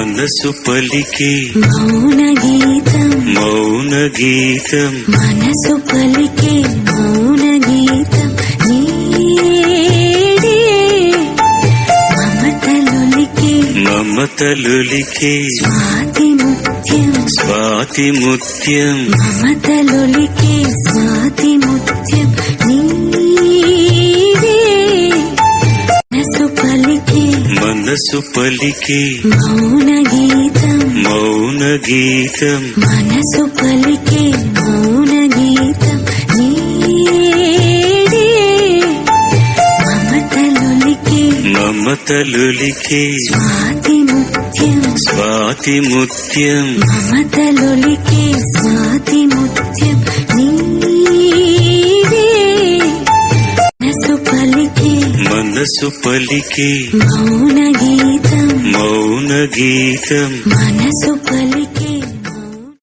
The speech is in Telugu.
మనసు పలికే మౌన గీతం మౌన గీతం మనసు పలికే మౌన గీతం మమతలొలికే. మమతలులికే. స్వాతి ముత్యం. స్వాతి ముత్యం. మమతలొలికే స్వాతి ముత్యం. మనసు పలికే మౌన గీతం మౌన గీతం మనసు పలికే మౌన గీతం మమతలొలికే. మమతలులికే. స్వాతి ముత్యం స్వాతి ముత్యం మమతలొలికే స్వాతి మనసు పలికే మౌన గీతం. మౌన గీతం. మనసు పలికే